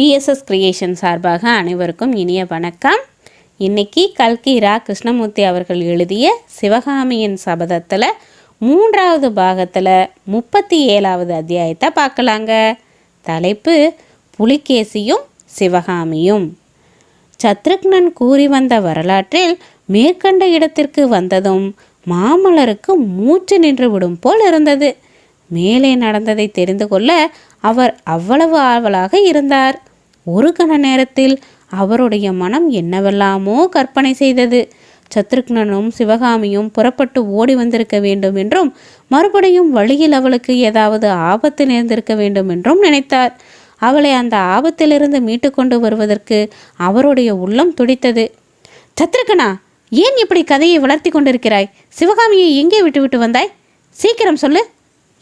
BSS creation சார்பாக அனைவருக்கும் இனிய வணக்கம். இன்னைக்கு கல்கி ரா கிருஷ்ணமூர்த்தி அவர்கள் எழுதிய சிவகாமியின் சபதத்தில் மூன்றாவது பாகத்தில் முப்பத்தி ஏழாவது அத்தியாயத்தை பார்க்கலாங்க. தலைப்பு புலிகேசியும் சிவகாமியும். சத்ருக்னன் கூறி வந்த வரலாற்றில் மேற்கண்ட இடத்திற்கு வந்ததும் மாமலருக்கு மூச்சு நின்று விடும் போல் இருந்தது. மேலே நடந்ததை தெரிந்து கொள்ள அவர் அவ்வளவு ஆவலாக இருந்தார். ஒரு கண நேரத்தில் அவருடைய மனம் என்னவெல்லாமோ கற்பனை செய்தது. சத்ருக்னனும் சிவகாமியும் புறப்பட்டு ஓடி வந்திருக்க வேண்டும் என்றும் மறுபடியும் வழியில் அவளுக்கு ஏதாவது ஆபத்து நேர்ந்திருக்க வேண்டும் என்றும் நினைத்தார். அவளை அந்த ஆபத்திலிருந்து மீட்டு கொண்டு வருவதற்கு அவருடைய உள்ளம் துடித்தது. சத்ருக்கனா ஏன் இப்படி கதையை வளர்த்தி கொண்டிருக்கிறாய்? சிவகாமியை எங்கே விட்டுவிட்டு வந்தாய்? சீக்கிரம் சொல்லு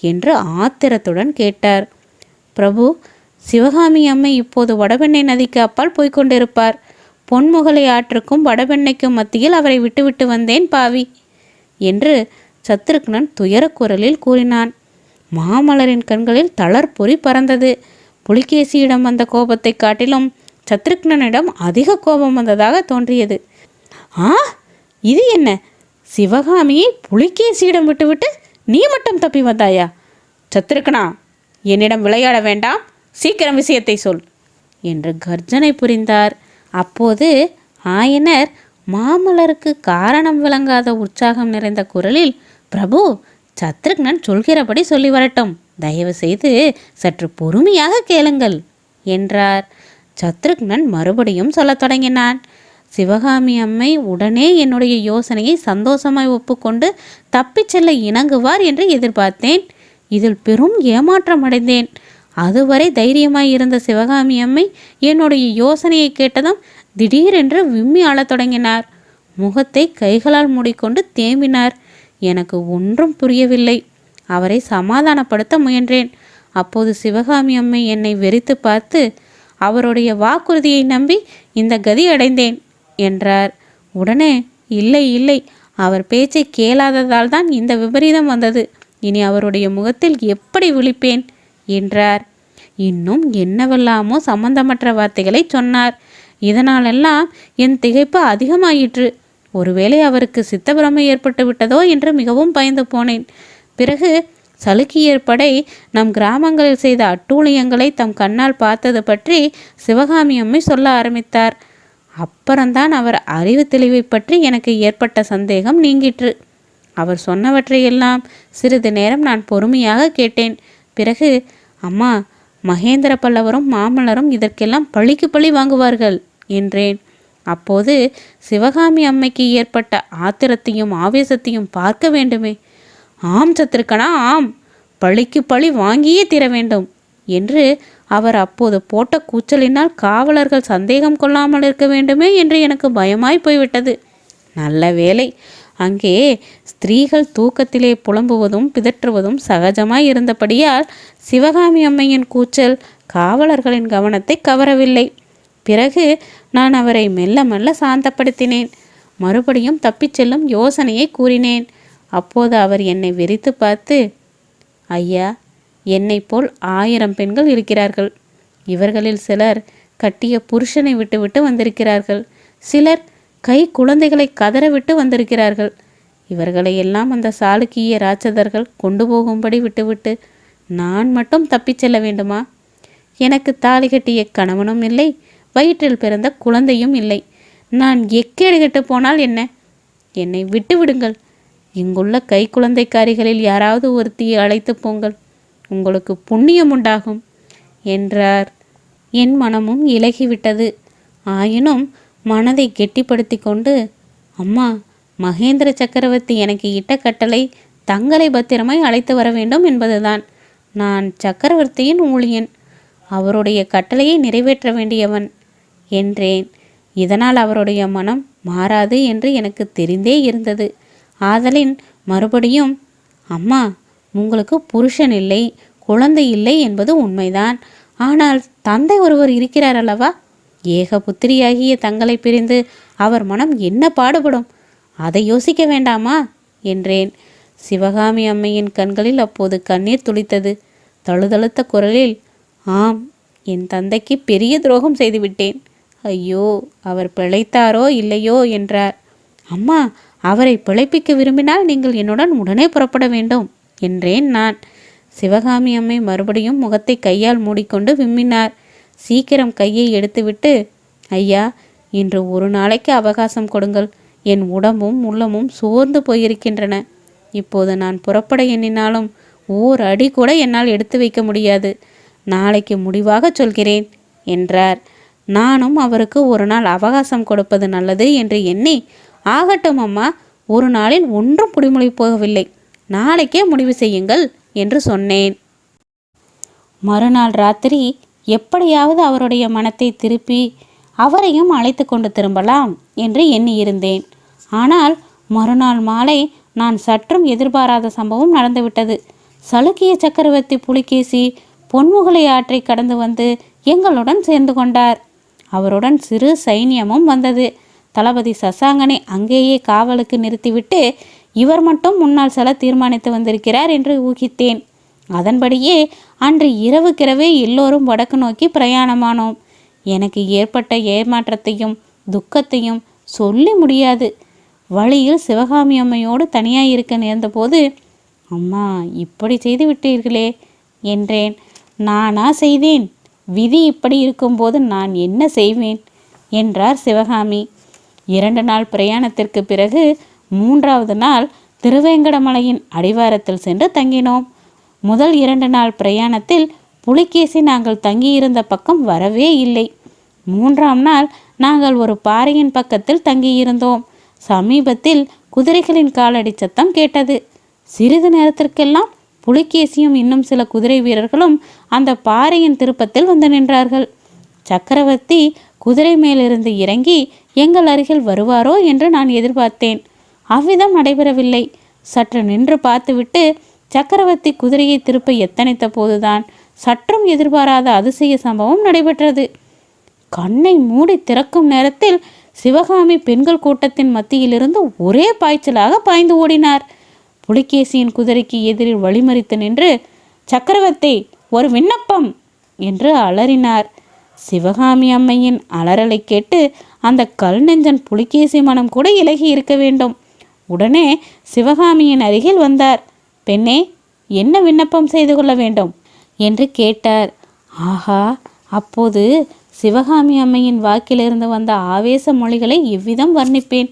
என்று ஆத்திரத்துடன் கேட்டார். பிரபு சிவகாமி அம்மை இப்போது வடபெண்ணை நதிக்கு அப்பால் போய்கொண்டிருப்பார் பொன்முகலை ஆற்றுக்கும் வடபெண்ணைக்கும் மத்தியில் அவரை விட்டுவிட்டு வந்தேன் பாவி என்று சத்ருக்னன் துயரக்குரலில் கூறினான். மாமலரின் கண்களில் தளர்பொறி பறந்தது. புலிகேசியிடம் வந்த கோபத்தை காட்டிலும் சத்ருக்னனிடம் அதிக கோபம் வந்ததாக தோன்றியது. ஆ இது என்ன? சிவகாமியை புலிகேசியிடம் விட்டுவிட்டு நீ மட்டும் தப்பி வந்தாயா? சத்ருக்னா என்னிடம் விளையாட வேண்டாம். சீக்கிரம் விஷயத்தை சொல் என்று கர்ஜனை புரிந்தார். அப்போது ஆயனர் மாமல்லருக்கு காரணம் விளங்காத உற்சாகம் நிறைந்த குரலில் பிரபு சத்ருக்னன் சொல்கிறபடி சொல்லி வரட்டும். தயவு செய்து சற்று பொறுமையாக கேளுங்கள் என்றார். சத்ருக்னன் மறுபடியும் சொல்லத் தொடங்கினான். சிவகாமி அம்மை உடனே என்னுடைய யோசனையை சந்தோஷமாய் ஒப்புக்கொண்டு தப்பிச் செல்ல இணங்குவார் என்று எதிர்பார்த்தேன். இதில் பெரும் ஏமாற்றம் அடைந்தேன். அதுவரை தைரியமாய் இருந்த சிவகாமி அம்மை என்னுடைய யோசனையை கேட்டதும் திடீரென்று விம்மி அழத் தொடங்கினார். முகத்தை கைகளால் மூடிக்கொண்டு தேம்பினார். எனக்கு ஒன்றும் புரியவில்லை. அவரை சமாதானப்படுத்த முயன்றேன். அப்போது சிவகாமி அம்மை என்னை வெறித்து பார்த்து அவருடைய வாக்குறுதியை நம்பி இந்த கதி அடைந்தேன் என்றார். உடனே இல்லை இல்லை. அவர் பேச்சை கேளாததால் தான் இந்த விபரீதம் வந்தது. இனி அவருடைய முகத்தில் எப்படி விழிப்பேன்? என்றார். இன்னும் என்னவெல்லாமோ சம்பந்தமற்ற வார்த்தைகளை சொன்னார். இதனாலெல்லாம் என் திகைப்பு அதிகமாயிற்று. ஒருவேளை அவருக்கு சித்தபிரமை ஏற்பட்டு விட்டதோ என்று மிகவும் பயந்து போனேன். பிறகு சலுக்கியர் படை நம் கிராமங்களில் செய்த அட்டூழியங்களை தம் கண்ணால் பார்த்தது பற்றி சிவகாமி அம்மை சொல்ல ஆரம்பித்தார். அப்புறம்தான் அவர் அறிவு தெளிவை பற்றி எனக்கு ஏற்பட்ட சந்தேகம் நீங்கிற்று. அவர் சொன்னவற்றையெல்லாம் சிறிது நேரம் நான் பொறுமையாக கேட்டேன். பிறகு அம்மா மகேந்திர பல்லவரும் மாமல்லரும் இதற்கெல்லாம் பழிக்கு பழி வாங்குவார்கள் என்றேன். அப்போது சிவகாமி அம்மைக்கு ஏற்பட்ட ஆத்திரத்தையும் ஆவேசத்தையும் பார்க்க வேண்டுமே. ஆம் சத்திருக்கனா ஆம். பழிக்கு பழி வாங்கியே தீர வேண்டும் என்று அவர் அப்போது போட்ட கூச்சலினால் காவலர்கள் சந்தேகம் கொள்ளாமல் இருக்க வேண்டுமே என்று எனக்கு பயமாய் போய்விட்டது. நல்ல வேலை அங்கே ஸ்திரீகள் தூக்கத்திலே புலம்புவதும் பிதற்றுவதும் சகஜமாய் இருந்தபடியால் சிவகாமி அம்மையின் கூச்சல் காவலர்களின் கவனத்தை கவரவில்லை. பிறகு நான் அவரை மெல்ல மெல்ல சாந்தப்படுத்தினேன். மறுபடியும் தப்பிச் செல்லும் யோசனையை கூறினேன். அப்போது அவர் என்னை வெறித்து பார்த்து ஐயா என்னைப் போல் ஆயிரம் பெண்கள் இருக்கிறார்கள். இவர்களில் சிலர் கட்டிய புருஷனை விட்டுவிட்டு வந்திருக்கிறார்கள். சிலர் கை குழந்தைகளை கதறவிட்டு வந்திருக்கிறார்கள். இவர்களை எல்லாம் அந்த சாளுக்கிய ராட்சதர்கள் கொண்டு போகும்படி விட்டுவிட்டு நான் மட்டும் தப்பிச் செல்ல வேண்டுமா? எனக்கு தாலி கட்டிய கணவனும் இல்லை வயிற்றில் பிறந்த குழந்தையும் இல்லை. நான் எக்கேடு கெட்டு போனால் என்ன? என்னை விட்டு விடுங்கள் இங்குள்ள கை குழந்தைக்காரிகளில் யாராவது ஒருத்தியை அழைத்து போங்கள். உங்களுக்கு புண்ணியம் உண்டாகும் என்றார். என் மனமும் இலகிவிட்டது. ஆயினும் மனதை கெட்டிப்படுத்தி கொண்டு அம்மா மகேந்திர சக்கரவர்த்தி எனக்கு இட்ட கட்டளை தங்களை பத்திரமாய் அழைத்து வர வேண்டும் என்பதுதான். நான் சக்கரவர்த்தியின் ஊழியன். அவருடைய கட்டளையை நிறைவேற்ற வேண்டியவன். என்றேன். இதனால் அவருடைய மனம் மாறாது என்று எனக்கு தெரிந்தே இருந்தது. ஆதலின் மறுபடியும் அம்மா உங்களுக்கு புருஷன் இல்லை குழந்தை இல்லை என்பது உண்மைதான். ஆனால் தந்தை ஒருவர் இருக்கிறார் அல்லவா? ஏக புத்திரியாகிய தங்களை பிரிந்து அவர் மனம் என்ன பாடுபடும்? அதை யோசிக்க வேண்டாமா? என்றேன். சிவகாமி அம்மையின் கண்களில் அப்போது கண்ணீர் துளித்தது. தழுதழுத்த குரலில் ஆம் என் தந்தைக்கு பெரிய துரோகம் செய்துவிட்டேன் ஐயோ அவர் பிழைத்தாரோ இல்லையோ? என்றார். அம்மா அவரை பிழைப்பிக்க விரும்பினால் நீங்கள் என்னுடன் உடனே புறப்பட வேண்டும் என்றேன் நான். சிவகாமி அம்மை மறுபடியும் முகத்தை கையால் மூடிக்கொண்டு விம்மினார். சீக்கிரம் கையை எடுத்துவிட்டு ஐயா இன்று ஒரு நாளைக்கு அவகாசம் கொடுங்கள். என் உடம்பும் உள்ளமும் சோர்ந்து போயிருக்கின்றன. இப்போது நான் புறப்பட எண்ணினாலும் ஓர் அடி கூட என்னால் எடுத்து வைக்க முடியாது. நாளைக்கு முடிவாக சொல்கிறேன் என்றார். நானும் அவருக்கு ஒரு நாள் அவகாசம் கொடுப்பது நல்லது என்று எண்ணி ஆகட்டும் அம்மா ஒரு நாளில் ஒன்றும் புடிமொழி போகவில்லை. நாளைக்கே முடிவு செய்யுங்கள் என்று சொன்னேன். மறுநாள் ராத்திரி எப்படியாவது அவருடைய மனத்தை திருப்பி அவரையும் அழைத்து கொண்டு திரும்பலாம் என்று எண்ணியிருந்தேன். ஆனால் மறுநாள் மாலை நான் சற்றும் எதிர்பாராத சம்பவம் நடந்துவிட்டது. சலுக்கிய சக்கரவர்த்தி புலிகேசி பொன்முகலை ஆற்றை கடந்து வந்து எங்களுடன் சேர்ந்து கொண்டார். அவருடன் சிறு சைன்யமும் வந்தது. தளபதி சசாங்கனை அங்கேயே காவலுக்கு நிறுத்திவிட்டு இவர் மட்டும் முன்னால் செல்ல தீர்மானித்து வந்திருக்கிறார் என்று ஊகித்தேன். அதன்படியே அன்று இரவுக்கிரவே எல்லோரும் வடக்கு நோக்கி பிரயாணமானோம். எனக்கு ஏற்பட்ட ஏமாற்றத்தையும் துக்கத்தையும் சொல்லி முடியாது. வழியில் சிவகாமி அம்மையோடு தனியாக இருக்க நேர்ந்தபோது அம்மா இப்படி செய்து விட்டீர்களே என்றேன். நானா செய்தேன். விதி இப்படி இருக்கும்போது நான் என்ன செய்வேன்? என்றார் சிவகாமி. இரண்டு நாள் பிரயாணத்திற்கு பிறகு மூன்றாவது நாள் திருவேங்கடமலையின் அடிவாரத்தில் சென்று தங்கினோம். முதல் இரண்டு நாள் பிரயாணத்தில் புலிகேசி நாங்கள் தங்கியிருந்த பக்கம் வரவே இல்லை. மூன்றாம் நாள் நாங்கள் ஒரு பாறையின் பக்கத்தில் தங்கியிருந்தோம். சமீபத்தில் குதிரைகளின் காலடி சத்தம் கேட்டது. சிறிது நேரத்திற்கெல்லாம் புலிகேசியும் இன்னும் சில குதிரை வீரர்களும் அந்த பாறையின் திருப்பத்தில் வந்து நின்றார்கள். சக்கரவர்த்தி குதிரை மேலிருந்து இறங்கி எங்கள் அருகில் வருவாரோ? என்று நான் எதிர்பார்த்தேன். அவ்விதம் நடைபெறவில்லை. சற்று நின்று பார்த்துவிட்டு சக்கரவர்த்தி குதிரையை திருப்ப எத்தனைத்த போதுதான் சற்றும் எதிர்பாராத அதிசய சம்பவம் நடைபெற்றது. கண்ணை மூடி திறக்கும் நேரத்தில் சிவகாமி பெண்கள் கூட்டத்தின் மத்தியிலிருந்து ஒரே பாய்ச்சலாக பாய்ந்து ஓடினார். புலிகேசியின் குதிரைக்கு எதிரில் வழிமறித்து நின்று சக்கரவர்த்தி ஒரு விண்ணப்பம்! என்று அலறினார். சிவகாமி அம்மையின் அலறலை கேட்டு அந்த கல் நெஞ்சன் புலிகேசி மனம் கூட இலகி இருக்க வேண்டும். உடனே சிவகாமியின் அருகில் வந்தார். பெண்ணே என்ன விண்ணப்பம் செய்து கொள்ள வேண்டும்? என்று கேட்டார். ஆஹா அப்போது சிவகாமி அம்மையின் வாக்கிலிருந்து வந்த ஆவேச மொழிகளை இவ்விதம் வர்ணிப்பேன்.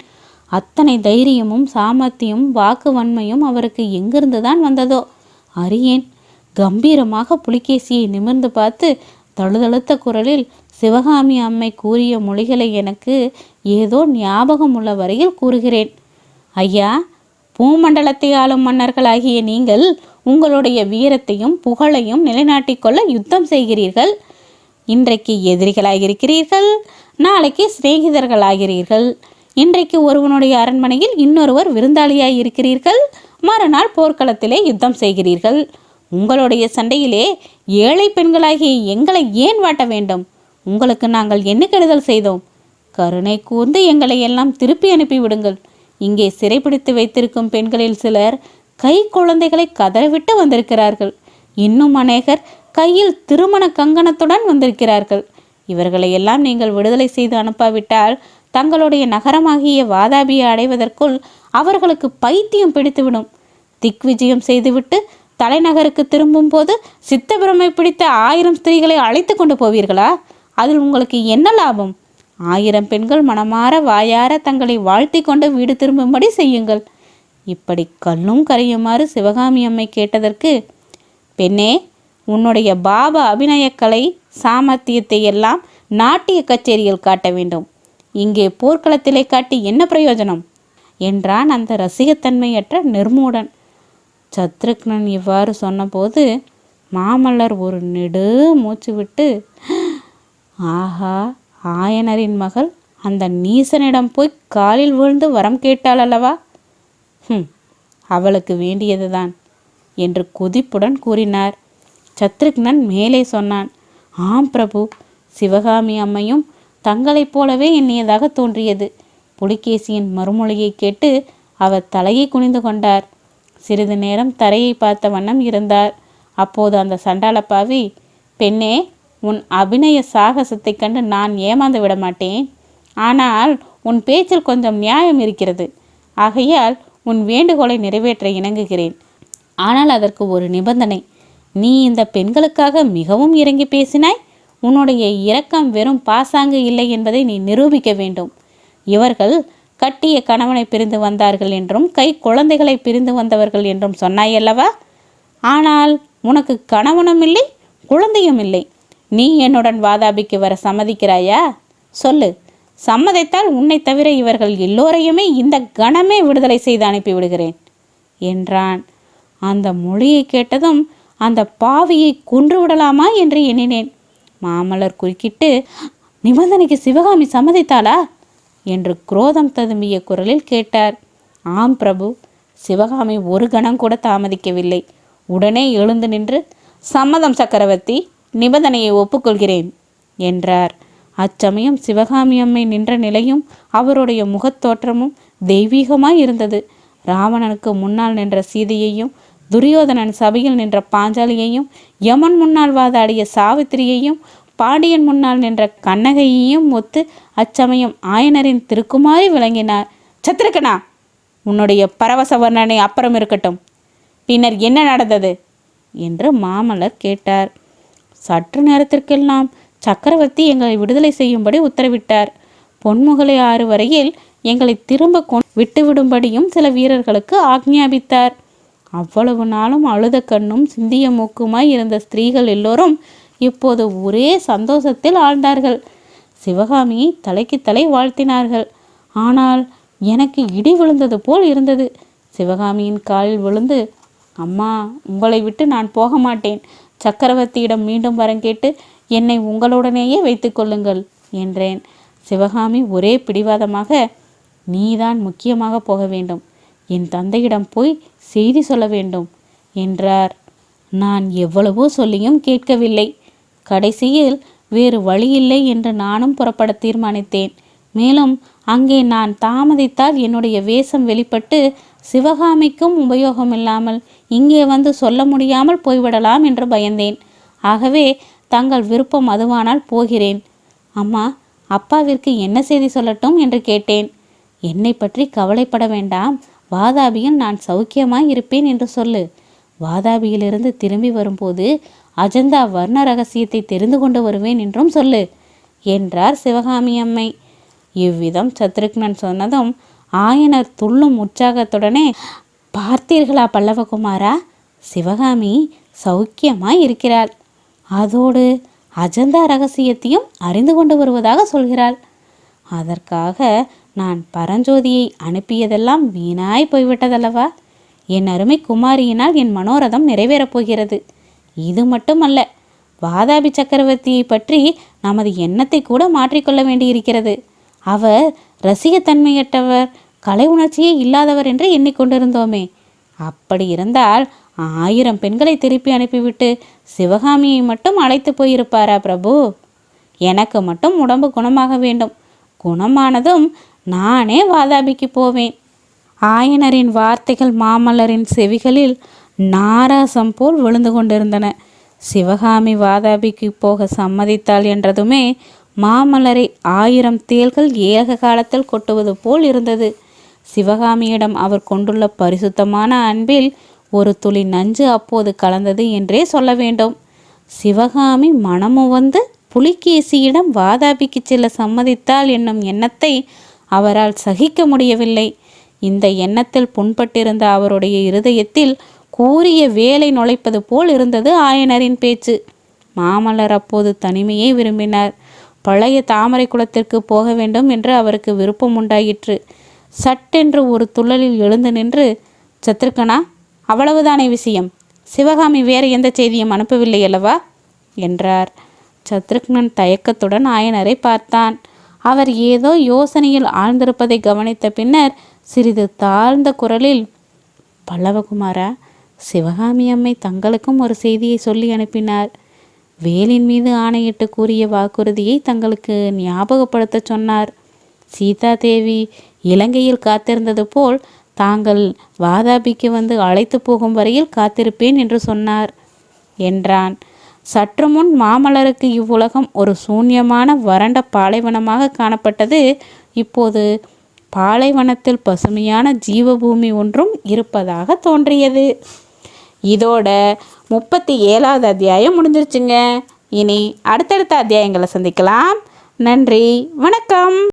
அத்தனை தைரியமும் சாமர்த்தியும் வாக்கு வன்மையும் அவருக்கு எங்கிருந்து தான் வந்ததோ? அறியேன். கம்பீரமாக புலிகேசியை நிமிர்ந்து பார்த்து தழுதழுத்த குரலில் சிவகாமி அம்மை கூறிய மொழிகளை எனக்கு ஏதோ ஞாபகம் உள்ள வரையில் கூறுகிறேன். ஐயா பூமண்டலத்தை ஆளும் மன்னர்களாகிய நீங்கள் உங்களுடைய வீரத்தையும் புகழையும் நிலைநாட்டிக்கொள்ள யுத்தம் செய்கிறீர்கள். இன்றைக்கு எதிரிகளாகிறீர்கள் நாளைக்கு சிநேகிதர்களாகிறீர்கள். இன்றைக்கு ஒருவனுடைய அரண்மனையில் இன்னொருவர் விருந்தாளியாய் இருக்கிறீர்கள் மறுநாள் போர்க்களத்திலே யுத்தம் செய்கிறீர்கள். உங்களுடைய சண்டையிலே ஏழை பெண்களாகிய எங்களை ஏன் வாட்ட வேண்டும்? உங்களுக்கு நாங்கள் என்ன கெடுதல் செய்தோம்? கருணை கூர்ந்து எங்களை எல்லாம் திருப்பி அனுப்பிவிடுங்கள். இங்கே சிறைப்பிடித்து வைத்திருக்கும் பெண்களில் சிலர் கை குழந்தைகளை கதறவிட்டு வந்திருக்கிறார்கள். இன்னும் அநேகர் கையில் திருமண கங்கணத்துடன் வந்திருக்கிறார்கள். இவர்களை எல்லாம் நீங்கள் விடுதலை செய்து அனுப்பாவிட்டால் தங்களுடைய நகரமாகிய வாதாபியை அடைவதற்குள் அவர்களுக்கு பைத்தியம் பிடித்துவிடும். திக் விஜயம் செய்துவிட்டு தலைநகருக்கு திரும்பும் போது சித்தபிரமை பிடித்த ஆயிரம் ஸ்திரீகளை அழைத்து கொண்டு போவீர்களா? அதில் உங்களுக்கு என்ன லாபம்? ஆயிரம் பெண்கள் மனமாற வாயார தங்களை வாழ்த்தி கொண்டு வீடு திரும்பும்படி செய்யுங்கள். இப்படி கல்லும் கரையுமாறு சிவகாமி அம்மை கேட்டதற்கு பெண்ணே உன்னுடைய பாப அபிநயக்கலை சாமர்த்தியத்தை எல்லாம் நாட்டிய கச்சேரியில் காட்ட வேண்டும். இங்கே போர்க்களத்திலே காட்டி என்ன பிரயோஜனம்? என்றான் அந்த ரசிகத்தன்மையற்ற நிர்மூடன். சத்ருக்னன் இவ்வாறு சொன்னபோது மாமல்லர் ஒரு நெடு மூச்சு விட்டு ஆஹா ஆயனரின் மகள் அந்த நீசனிடம் போய் காலில் விழுந்து வரம் கேட்டாள் அல்லவா? ஹம் அவளுக்கு வேண்டியதுதான் என்று கொதிப்புடன் கூறினார். சத்ருக்னன் மேலே சொன்னான் ஆம் பிரபு சிவகாமி அம்மையும் தங்களைப் போலவே எண்ணியதாக தோன்றியது. புலிகேசியின் மறுமொழியை கேட்டு அவர் தலையை குனிந்து கொண்டார். சிறிது நேரம் தரையை பார்த்த வண்ணம் இருந்தார். அப்போது அந்த சண்டாளப்பாவி பெண்ணே உன் அபிநய சாகசத்தைக் கண்டு நான் ஏமாந்து விட மாட்டேன். ஆனால் உன் பேச்சில் கொஞ்சம் நியாயம் இருக்கிறது. ஆகையால் உன் வேண்டுகோளை நிறைவேற்ற இணங்குகிறேன். ஆனால் அதற்கு ஒரு நிபந்தனை. நீ இந்த பெண்களுக்காக மிகவும் இறங்கி பேசினாய். உன்னுடைய இரக்கம் வெறும் பாசாங்கு இல்லை என்பதை நீ நிரூபிக்க வேண்டும். இவர்கள் கட்டிய கணவனை பிரிந்து வந்தார்கள் என்றும் கை குழந்தைகளை பிரிந்து வந்தவர்கள் என்றும் சொன்னாயல்லவா? ஆனால் உனக்கு கணவனும் இல்லை குழந்தையும் இல்லை. நீ என்னுடன் வாதாபிக்கு வர சம்மதிக்கிறாயா? சொல்லு. சம்மதித்தால் உன்னை தவிர இவர்கள் எல்லோரையுமே இந்த கணமே விடுதலை செய்து அனுப்பிவிடுகிறேன் என்றான். அந்த மொழியை கேட்டதும் அந்த பாவியை கொன்று விடலாமா என்று எண்ணினேன். மாமல்லர் குறுக்கிட்டு நிபந்தனைக்கு சிவகாமி சம்மதித்தாளா? என்று குரோதம் ததும்பிய குரலில் கேட்டார். ஆம் பிரபு சிவகாமி ஒரு கணம் கூட தாமதிக்கவில்லை. உடனே எழுந்து நின்று சம்மதம் சக்கரவர்த்தி நிபந்தனையை ஒப்புக்கொள்கிறேன் என்றார். அச்சமயம் சிவகாமி அம்மை நின்ற நிலையும் அவருடைய முகத்தோற்றமும் தெய்வீகமாய் இருந்தது. ராவணனுக்கு முன்னால் நின்ற சீதையையும் துரியோதனன் சபையில் நின்ற பாஞ்சாலியையும் யமன் முன்னால் வாதாடிய சாவித்திரியையும் பாண்டியன் முன்னால் நின்ற கண்ணகையையும் ஒத்து அச்சமயம் ஆயனரின் திருக்குமாரி விளங்கினார். சத்திருக்கனா உன்னுடைய பரவச வர்ணனை அப்புறம் இருக்கட்டும். பின்னர் என்ன நடந்தது? என்று மாமல்லர் கேட்டார். சற்று நேரத்திற்கெல்லாம் சக்கரவர்த்தி எங்களை விடுதலை செய்யும்படி உத்தரவிட்டார். பொன்முகலை ஆறு வரையில் எங்களை திரும்ப கொ விட்டுவிடும்படியும் சில வீரர்களுக்கு ஆக்ஞாபித்தார். அவ்வளவு நாளும் அழுத கண்ணும் சிந்திய மூக்குமாய் இருந்த ஸ்திரீகள் எல்லோரும் இப்போது ஒரே சந்தோஷத்தில் ஆழ்ந்தார்கள். சிவகாமியை தலைக்கு தலை வாழ்த்தினார்கள். ஆனால் எனக்கு இடி விழுந்தது போல் இருந்தது. சிவகாமியின் காலில் விழுந்து அம்மா உங்களை விட்டு நான் போக மாட்டேன். சக்கரவர்த்தியிடம் மீண்டும் வரம் கேட்டு என்னை உங்களுடனேயே வைத்துக்கொள்ளுங்கள் என்றேன். சிவகாமி ஒரே பிடிவாதமாக நீதான் முக்கியமாக போக வேண்டும். என் தந்தையிடம் போய் செய்தி சொல்ல வேண்டும் என்றார். நான் எவ்வளவோ சொல்லியும் கேட்கவில்லை. கடைசியில் வேறு வழியில்லை என்று நானும் புறப்பட தீர்மானித்தேன். மேலும் அங்கே நான் தாமதித்தால் என்னுடைய வேஷம் வெளிப்பட்டு சிவகாமிக்கும் உபயோகமில்லாமல் இங்கே வந்து சொல்ல முடியாமல் போய்விடலாம் என்று பயந்தேன். ஆகவே தங்கள் விருப்பம் அதுவானால் போகிறேன். அம்மா அப்பாவிற்கு என்ன செய்தி சொல்லட்டும் என்று கேட்டேன். என்னை பற்றி கவலைப்பட வேண்டாம். வாதாபியில் நான் சௌக்கியமாய் இருப்பேன் என்று சொல்லு. வாதாபியிலிருந்து திரும்பி வரும்போது அஜந்தா வர்ண ரகசியத்தை தெரிந்து கொண்டு வருவேன் என்றும் சொல்லு என்றார் சிவகாமி அம்மை. இவ்விதம் சத்ருக்னன் சொன்னதும் ஆயனர் துள்ளும் உற்சாகத்துடனே பார்த்தீர்களா பல்லவகுமாரா? சிவகாமி சௌக்கியமாய் இருக்கிறாள். அதோடு அஜந்தா ரகசியத்தையும் அறிந்து கொண்டு வருவதாக சொல்கிறாள். அதற்காக நான் பரஞ்சோதியை அனுப்பியதெல்லாம் வீணாய் போய்விட்டதல்லவா? என் அருமை குமாரியினால் என் மனோரதம் நிறைவேறப் போகிறது. இது மட்டுமல்ல வாதாபி சக்கரவர்த்தியை பற்றி நமது எண்ணத்தை கூட மாற்றிக்கொள்ள வேண்டியிருக்கிறது. அவர் ரசிகத்தன்மையற்றவர் கலை உணர்ச்சியே இல்லாதவர் என்று எண்ணிக்கொண்டிருந்தோமே. அப்படி இருந்தால் ஆயிரம் பெண்களை திருப்பி அனுப்பிவிட்டு சிவகாமியை மட்டும் அழைத்து போயிருப்பாரா பிரபு? எனக்கு மட்டும் உடம்பு குணமாக வேண்டும். குணமானதும் நானே வாதாபிக்கு போவேன். ஆயனரின் வார்த்தைகள் மாமல்லரின் செவிகளில் நாராசம் போல் விழுந்து கொண்டிருந்தன. சிவகாமி வாதாபிக்கு போக சம்மதித்தாள் என்றதுமே மாமல்லரை ஆயிரம் தேள்கள் ஏக காலத்தில் கொட்டுவது போல் இருந்தது. சிவகாமியிடம் அவர் கொண்டுள்ள பரிசுத்தமான அன்பில் ஒரு துளி நஞ்சு அப்போது கலந்தது என்றே சொல்ல வேண்டும். சிவகாமி மனமும் வந்து புலிகேசியிடம் வாதாபிக்கு செல்ல சம்மதித்தாள் என்னும் எண்ணத்தை அவரால் சகிக்க முடியவில்லை. இந்த எண்ணத்தில் புண்பட்டிருந்த அவருடைய இருதயத்தில் கூறிய வேலை நுழைப்பது போல் இருந்தது ஆயனரின் பேச்சு. மாமல்லர் அப்போது தனிமையை விரும்பினார். பழைய தாமரை குளத்திற்கு போக வேண்டும் என்று அவருக்கு விருப்பம் உண்டாயிற்று. சட்டென்று ஒரு துள்ளலில் எழுந்து நின்று சத்ருக்கனா அவ்வளவுதானே விஷயம். சிவகாமி வேறு எந்த செய்தியும் அனுப்பவில்லை அல்லவா? என்றார். சத்ருக்னன் தயக்கத்துடன் ஆயனரை பார்த்தான். அவர் ஏதோ யோசனையில் ஆழ்ந்திருப்பதை கவனித்த பின்னர் சிறிது தாழ்ந்த குரலில் பல்லவகுமாரா சிவகாமி அம்மை தங்களுக்கும் ஒரு செய்தியை சொல்லி அனுப்பினார். வேலின் மீது ஆணையிட்டு கூறிய வாக்குறுதியை தங்களுக்கு ஞாபகப்படுத்த சொன்னார். சீதா தேவி இலங்கையில் காத்திருந்தது போல் தாங்கள் வாதாபிக்கு வந்து அழைத்து போகும் வரையில் காத்திருப்பேன் என்று சொன்னார் என்றான். சற்று முன் மாமலருக்கு இவ்வுலகம் ஒரு சூன்யமான வறண்ட பாலைவனமாக காணப்பட்டது. இப்போது பாலைவனத்தில் பசுமையான ஜீவபூமி ஒன்றும் இருப்பதாக தோன்றியது. இதோட முப்பத்தி ஏழாவது அத்தியாயம் முடிஞ்சிருச்சுங்க. இனி அடுத்தடுத்த அத்தியாயங்களை சந்திக்கலாம். நன்றி. வணக்கம்.